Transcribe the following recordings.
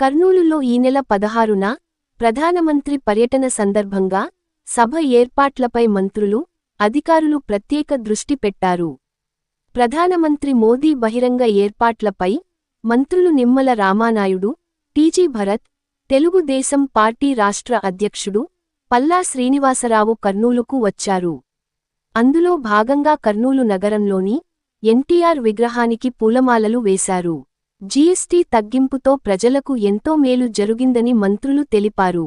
కర్నూలులో ఈ నెల పదహారున ప్రధానమంత్రి పర్యటన సందర్భంగా సభ ఏర్పాట్లపై మంత్రులు అధికారులు ప్రత్యేక దృష్టి పెట్టారు. ప్రధానమంత్రి మోదీ బహిరంగ ఏర్పాట్లపై మంత్రులు నిమ్మల రామానాయుడు టీజీ భరత్ తెలుగుదేశం పార్టీ రాష్ట్ర అధ్యక్షుడు పల్లా శ్రీనివాసరావు కర్నూలుకు వచ్చారు. అందులో భాగంగా కర్నూలు నగరంలోని ఎన్టీఆర్ విగ్రహానికి పూలమాలలు వేశారు. జీఎస్టీ తగ్గింపుతో ప్రజలకు ఎంతో మేలు జరుగిందని మంత్రులు తెలిపారు.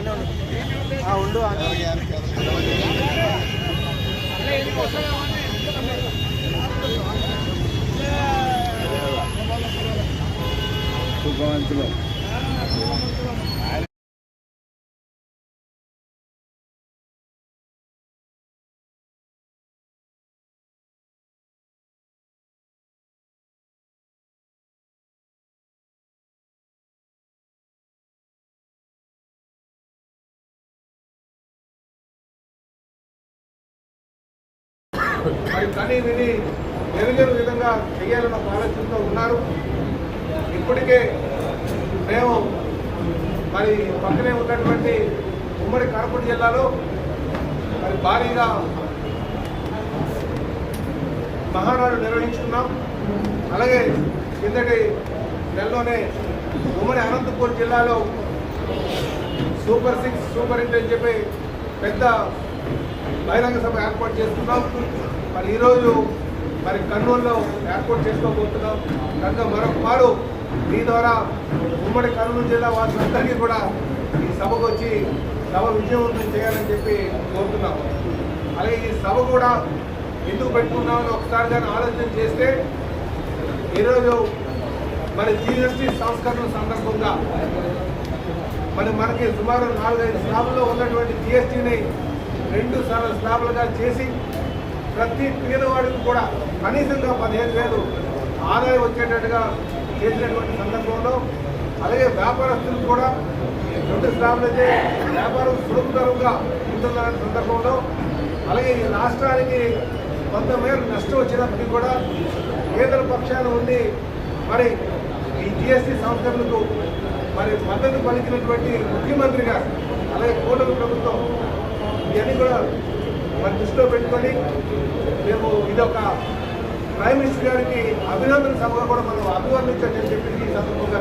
బాగానే ఉండు ఆ, ఉండు అన్నీ మరి కానీ విని ఎరుగని విధంగా చేయాలన్న ఆలోచనతో ఉన్నారు. ఇప్పటికే మేము మరి పక్కనే ఉన్నటువంటి ఉమ్మడి కడప జిల్లాలో మరి భారీగా మహానాడు నిర్వహించుకున్నాం. అలాగే కిందటి నెలలోనే ఉమ్మడి అనంతపూర్ జిల్లాలో సూపర్ సిక్స్ సూపర్ హిట్ అని చెప్పి పెద్ద బహిరంగ సభ ఏర్పాటు చేస్తున్నాం. మరి ఈరోజు మరి కర్నూలులో ఏర్పాటు చేసుకోబోతున్నాం. కనుక మరొక మారు మీ ద్వారా ఉమ్మడి కర్నూలు జిల్లా వాసులందరికీ కూడా ఈ సభకు వచ్చి సభ విజయవంతం చేయాలని చెప్పి కోరుతున్నాం. అలాగే ఈ సభ కూడా ఎందుకు పెట్టుకున్నామని ఒకసారి కానీ ఆలోచన చేస్తే ఈరోజు మరి జీఎస్టీ సంస్కరణ సందర్భంగా మరి మనకి సుమారు నాలుగైదు స్లాబ్లో ఉన్నటువంటి జిఎస్టీని రెండు సార్లు స్లాబ్లుగా చేసి ప్రతి పేదవాడికి కూడా కనీసంగా పదిహేను వేలు ఆదాయం వచ్చేటట్టుగా చేసినటువంటి సందర్భంలో అలాగే వ్యాపారస్తులకు కూడా రెండు స్లాబ్లైతే వ్యాపారం సులభతరంగా ఉంటున్న సందర్భంలో అలాగే ఈ రాష్ట్రానికి కొంత మేరకు నష్టం వచ్చినప్పటికీ కూడా పేదల పక్షాన ఉండి మరి ఈ జిఎస్టీ సంస్కరణకు మరి మద్దతు పలికినటువంటి ముఖ్యమంత్రి గారు అలాగే కూటమి ప్రభుత్వం ఇవన్నీ కూడా మన దృష్టిలో పెట్టుకొని మేము ఇదొక ప్రైమ్ మినిస్టర్ గారికి అభినందన సభగా కూడా మనం అభివర్ణించని చెప్పి ఈ సందర్భంగా